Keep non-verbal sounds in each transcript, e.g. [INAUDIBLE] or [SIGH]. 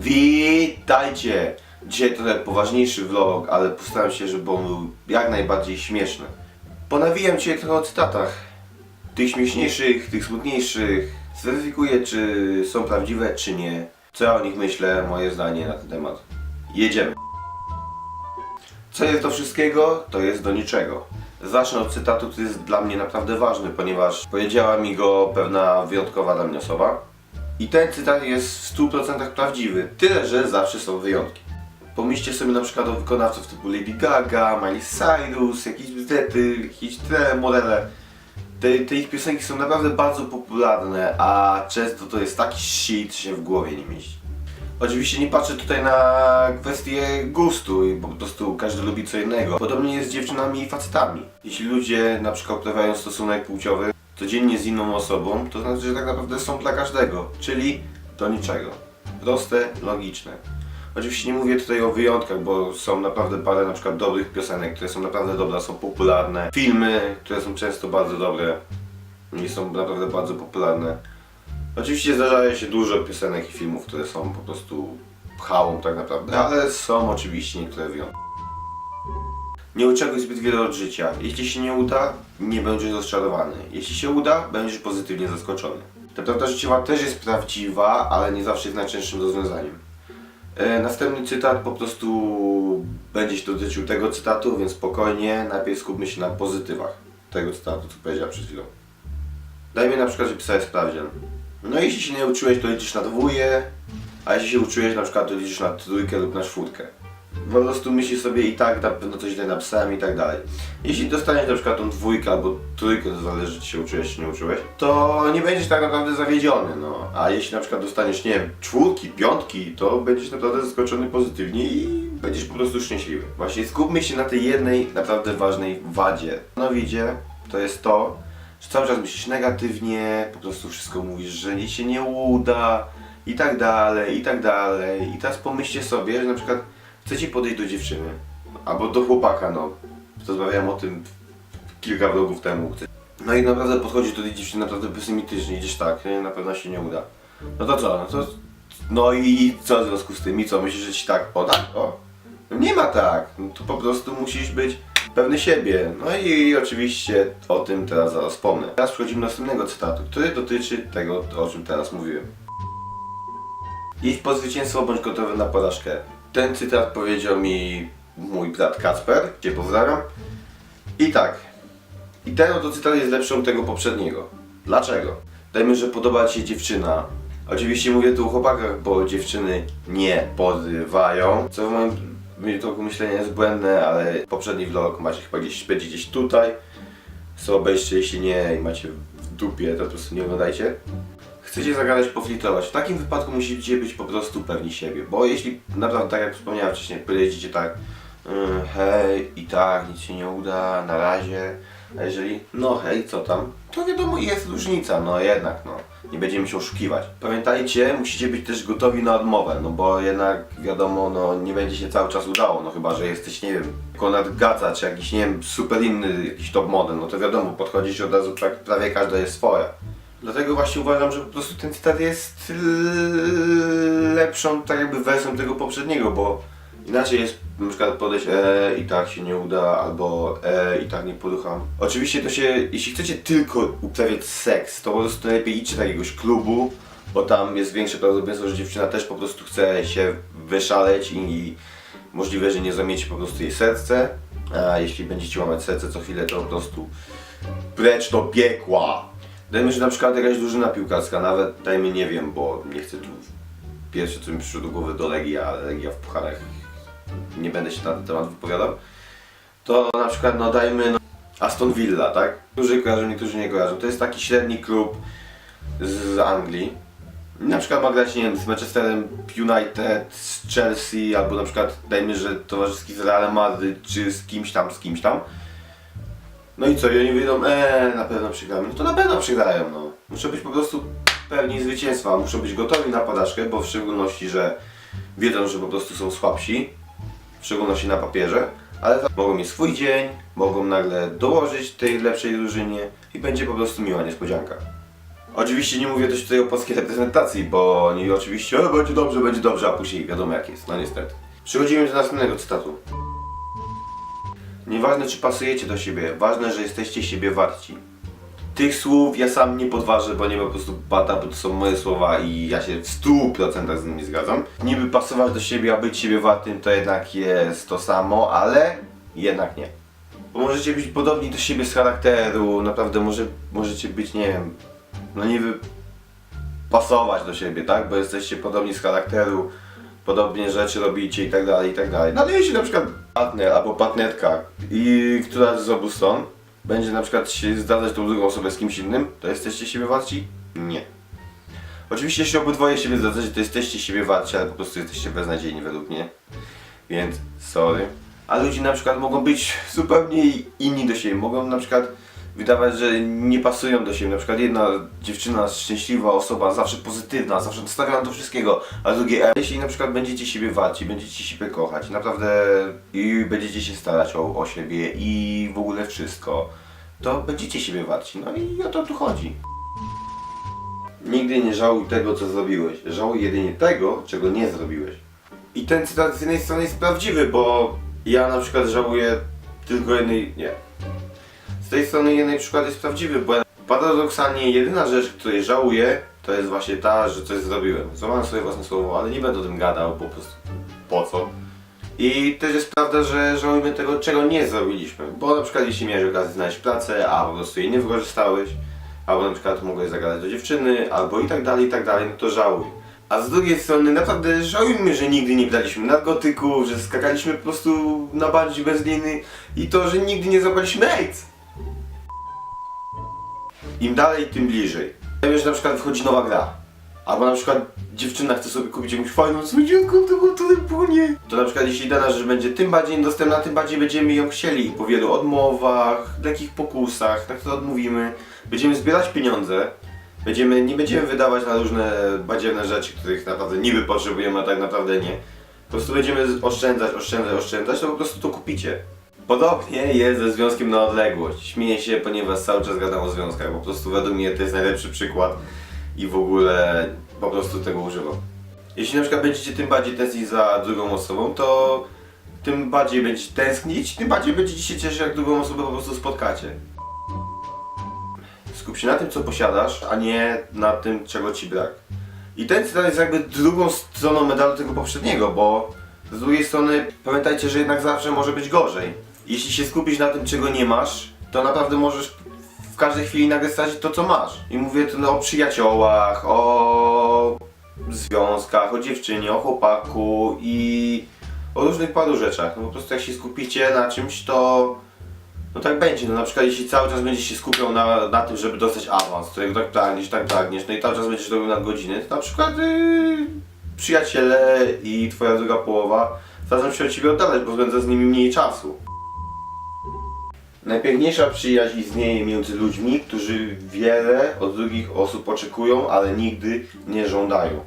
Witajcie! Dzisiaj trochę poważniejszy vlog, ale postaram się, żeby on był jak najbardziej śmieszny. Ponawijam Cię trochę o cytatach. Tych śmieszniejszych, tych smutniejszych. Zweryfikuję, czy są prawdziwe, czy nie. Co ja o nich myślę, moje zdanie na ten temat. Jedziemy. Co jest do wszystkiego, to jest do niczego. Zacznę od cytatu, który jest dla mnie naprawdę ważny, ponieważ powiedziała mi go pewna wyjątkowa osoba. I ten cytat jest w 100% prawdziwy, tyle że zawsze są wyjątki. Pomyślcie sobie na przykład o wykonawców typu Lady Gaga, Miley Cyrus, jakieś bzdety, jakieś te modele. Te, te ich piosenki są naprawdę bardzo popularne, a często to jest taki shit, że się w głowie nie mieści. Oczywiście nie patrzę tutaj na kwestię gustu i po prostu każdy lubi co innego. Podobnie jest z dziewczynami i facetami. Jeśli ludzie na przykład uprawiają stosunek płciowy codziennie z inną osobą, to znaczy, że tak naprawdę są dla każdego, czyli do niczego. Proste, logiczne. Oczywiście nie mówię tutaj o wyjątkach, bo są naprawdę parę na przykład dobrych piosenek, które są naprawdę dobre, są popularne. Filmy, które są często bardzo dobre i są naprawdę bardzo popularne. Oczywiście zdarzają się dużo piosenek i filmów, które są po prostu pchałą tak naprawdę, ale są oczywiście niektóre wyjątki. Nie oczekuj zbyt wiele od życia. Jeśli się nie uda, nie będziesz rozczarowany. Jeśli się uda, będziesz pozytywnie zaskoczony. Ta prawda życiowa też jest prawdziwa, ale nie zawsze jest najczęstszym rozwiązaniem. E, następny cytat po prostu będzie się dotyczył tego cytatu, więc spokojnie, najpierw skupmy się na pozytywach tego cytatu, co powiedziałem przed chwilą. Dajmy na przykład, że pisałeś sprawdzian. No jeśli się nie uczyłeś, to liczysz na dwóje, a jeśli się uczyłeś na przykład, to liczysz na trójkę lub na czwórkę. Po prostu myślisz sobie i tak na pewno coś źle napisałem i tak dalej. Jeśli dostaniesz na przykład tą dwójkę albo trójkę, to zależy czy się uczyłeś czy nie uczyłeś, to nie będziesz tak naprawdę zawiedziony, no. A jeśli na przykład dostaniesz, nie wiem, czwórki, piątki, to będziesz naprawdę zaskoczony pozytywnie i będziesz po prostu szczęśliwy. Właśnie skupmy się na tej jednej naprawdę ważnej wadzie. Mianowicie to jest to, że cały czas myślisz negatywnie, po prostu wszystko mówisz, że nic się nie uda i tak dalej, i tak dalej. I teraz pomyślcie sobie, że na przykład chcecie podejść do dziewczyny albo do chłopaka, no. Rozmawiałem o tym kilka vlogów temu. No i naprawdę podchodzi do tej dziewczyny naprawdę pesymistycznie, idziesz tak, nie? na pewno się nie uda. No to co, no to... No i co w związku z tym? I co, myślisz, że ci tak poda? O. No nie ma tak, no to po prostu musisz być pewny siebie. No i oczywiście o tym teraz zaraz wspomnę. Teraz przechodzimy do następnego cytatu, który dotyczy tego, o czym teraz mówiłem. Idź po zwycięstwo, bądź gotowy na porażkę. Ten cytat powiedział mi mój brat Kacper, gdzie pozdrawiam. I tak. I ten oto cytat jest lepszy od tego poprzedniego. Dlaczego? Dajmy, że podoba Ci się dziewczyna. Oczywiście mówię tu o chłopakach, bo dziewczyny nie porywają. Co w moim moim toku myślenia jest błędne, ale poprzedni vlog macie chyba gdzieś, będzie gdzieś tutaj. Co obejrzcie, jeśli nie i macie w dupie, to po prostu nie oglądajcie. Chcecie zagadać, poflirtować. W takim wypadku musicie być po prostu pewni siebie. Bo jeśli naprawdę, tak jak wspomniałem wcześniej, pojedziecie tak "Mm, hej i tak, nic się nie uda, na razie. A jeżeli no hej, co tam? To wiadomo, jest różnica, no jednak no. Nie będziemy się oszukiwać. Pamiętajcie, musicie być też gotowi na odmowę, no bo jednak wiadomo, no nie będzie się cały czas udało, no chyba, że jesteś, nie wiem, Konrad Gaca, czy jakiś, nie wiem, super inny jakiś top model, no to wiadomo, podchodzisz od razu, pra- prawie każda jest swoja. Dlatego właśnie uważam, że po prostu ten cytat jest lepszą tak jakby wersją tego poprzedniego, bo inaczej jest na przykład podejść e, i tak się nie uda, albo e, i tak nie porucham. Oczywiście to się, jeśli chcecie tylko uprawiać seks, to po prostu lepiej idźcie do jakiegoś klubu, bo tam jest większe prawdopodobieństwo, że dziewczyna też po prostu chce się wyszaleć i, i możliwe, że nie zamiecie po prostu jej serce, a jeśli będziecie łamać serce co chwilę, to po prostu precz do piekła. Dajmy, że na przykład jakaś drużyna piłkarska, nawet dajmy nie wiem, bo nie chcę tu pierwsze co mi przyszło do głowy do Legii, ale Legia w pucharach nie będę się na ten temat wypowiadał. To na przykład no dajmy no, Aston Villa, tak? Niektórzy kojarzą, niektórzy nie kojarzą. To jest taki średni klub z Anglii. Na przykład ma grać, nie wiem, z Manchesterem United, z Chelsea, albo na przykład dajmy, że towarzyski z Realem Madryt, czy z kimś tam, z kimś tam. No i co, i oni wyjdą, eee, na pewno przegramy. No to na pewno przegrają, no. Muszą być po prostu pewni zwycięstwa, muszą być gotowi na porażkę, bo w szczególności, że wiedzą, że po prostu są słabsi, w szczególności na papierze, ale mogą mieć swój dzień, mogą nagle dołożyć tej lepszej drużynie i będzie po prostu miła niespodzianka. Oczywiście nie mówię też tutaj o polskiej reprezentacji, bo oni oczywiście e, będzie dobrze, będzie dobrze, a później wiadomo jak jest, no niestety. Przechodzimy do następnego cytatu. Nieważne czy pasujecie do siebie, ważne, że jesteście siebie warci. Tych słów ja sam nie podważę, bo nie ma po prostu bata, bo to są moje słowa i ja się w 100% z nimi zgadzam. Niby pasować do siebie, a być siebie wartym to jednak jest to samo, ale jednak nie. Bo możecie być podobni do siebie z charakteru, naprawdę może, możecie być, nie wiem, no niby pasować do siebie, tak? Bo jesteście podobni z charakteru, podobnie rzeczy robicie i tak dalej, i tak dalej. No ale jeśli na przykład partner albo partnerka, i która z obu stron będzie na przykład się zdradzać tą drugą osobę z kimś innym, to jesteście siebie warci? Nie. Oczywiście jeśli obydwoje siebie zdradzacie, to jesteście siebie warci, ale po prostu jesteście beznadziejni według mnie. Więc sorry. A ludzie na przykład mogą być [LAUGHS] zupełnie inni do siebie. Mogą na przykład wydawać, że nie pasują do siebie. Na przykład jedna dziewczyna, szczęśliwa osoba, zawsze pozytywna, zawsze nastawiona do wszystkiego, a drugie, jeśli na przykład będziecie siebie warci, będziecie siebie kochać, naprawdę i będziecie się starać o, o siebie i w ogóle wszystko, to będziecie siebie warci. No i o to tu chodzi. Nigdy nie żałuj tego, co zrobiłeś. Żałuj jedynie tego, czego nie zrobiłeś. I ten cytat z jednej strony jest prawdziwy, bo ja na przykład żałuję tylko jednej. Nie. Z tej strony jeden przykład jest prawdziwy, bo paradoksalnie jedyna rzecz, której żałuję, to jest właśnie ta, że coś zrobiłem. Złamałem swoje własne słowo, ale nie będę o tym gadał, bo po prostu po co. I też jest prawda, że żałujemy tego, czego nie zrobiliśmy. Bo na przykład jeśli miałeś okazję znaleźć pracę, a po prostu jej nie wykorzystałeś, albo na przykład mogłeś zagadać do dziewczyny, albo i tak dalej, i tak dalej, no to żałuj. A z drugiej strony naprawdę żałujmy, że nigdy nie braliśmy narkotyków, że skakaliśmy po prostu na bardziej bez liny i to, że nigdy nie złapaliśmy AIDS. Im dalej, tym bliżej. Ja wiem, że na przykład wchodzi nowa gra. Albo na przykład dziewczyna chce sobie kupić jakąś fajną słodzianką, taką tutaj płonie. To na przykład jeśli dana rzecz będzie tym bardziej dostępna, tym bardziej będziemy ją chcieli. Po wielu odmowach, takich pokusach, na które odmówimy. Będziemy zbierać pieniądze. Będziemy, nie będziemy wydawać na różne badziewne rzeczy, których naprawdę niby potrzebujemy, a tak naprawdę nie. Po prostu będziemy oszczędzać, oszczędzać, oszczędzać, to po prostu to kupicie. Podobnie jest ze związkiem na odległość. Śmieję się, ponieważ cały czas gadam o związkach. Po prostu według mnie to jest najlepszy przykład i w ogóle po prostu tego używam. Jeśli na przykład będziecie tym bardziej tęsknić za drugą osobą, to tym bardziej będziecie tęsknić, tym bardziej będziecie się cieszyć, jak drugą osobę po prostu spotkacie. Skup się na tym, co posiadasz, a nie na tym, czego ci brak. I ten cytat jest jakby drugą stroną medalu tego poprzedniego, bo z drugiej strony pamiętajcie, że jednak zawsze może być gorzej. Jeśli się skupisz na tym, czego nie masz, to naprawdę możesz w każdej chwili nagle stracić to, co masz. I mówię tu no, o przyjaciołach, o związkach, o dziewczynie, o chłopaku i o różnych paru rzeczach. No po prostu jak się skupicie na czymś, to no tak będzie. No na przykład jeśli cały czas będziesz się skupiał na, na tym, żeby dostać awans, którego tak pragniesz, tak pragniesz, no i cały czas będziesz robił na godziny, to na przykład yy, przyjaciele i twoja druga połowa zaczną się od ciebie oddalać, bo spędza z nimi mniej czasu. Najpiękniejsza przyjaźń istnieje między ludźmi, którzy wiele od drugich osób oczekują, ale nigdy nie żądają.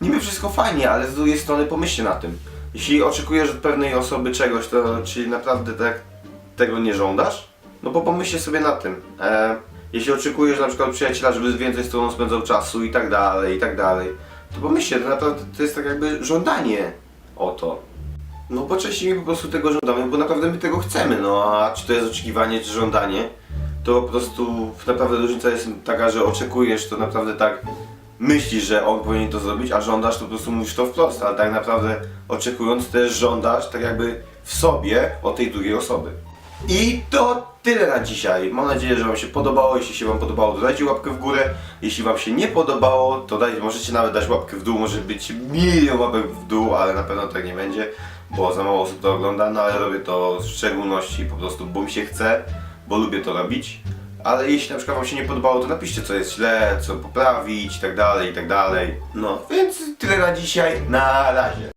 Niby wszystko fajnie, ale z drugiej strony pomyślcie na tym. Jeśli oczekujesz od pewnej osoby czegoś, to czy naprawdę tak tego nie żądasz? No bo pomyślcie sobie na tym. E, jeśli oczekujesz na przykład przyjaciela, żeby więcej z tobą spędzał czasu i tak dalej, i tak dalej, to pomyślcie, to to jest tak jakby żądanie o to. No bo częściej po prostu tego żądamy, bo naprawdę my tego chcemy, no a czy to jest oczekiwanie, czy żądanie, to po prostu naprawdę różnica jest taka, że oczekujesz, to naprawdę tak myślisz, że on powinien to zrobić, a żądasz, to po prostu mówisz to wprost, ale tak naprawdę oczekując też żądasz tak jakby w sobie od tej drugiej osoby. I to tyle na dzisiaj. Mam nadzieję, że Wam się podobało. Jeśli się Wam podobało, to dajcie łapkę w górę. Jeśli Wam się nie podobało, to dajcie, możecie nawet dać łapkę w dół. Może być milion łapek w dół, ale na pewno tak nie będzie, bo za mało osób to ogląda. No ale robię to w szczególności po prostu, bo mi się chce, bo lubię to robić. Ale jeśli na przykład Wam się nie podobało, to napiszcie co jest źle, co poprawić i tak dalej, i tak dalej. No, więc tyle na dzisiaj. Na razie.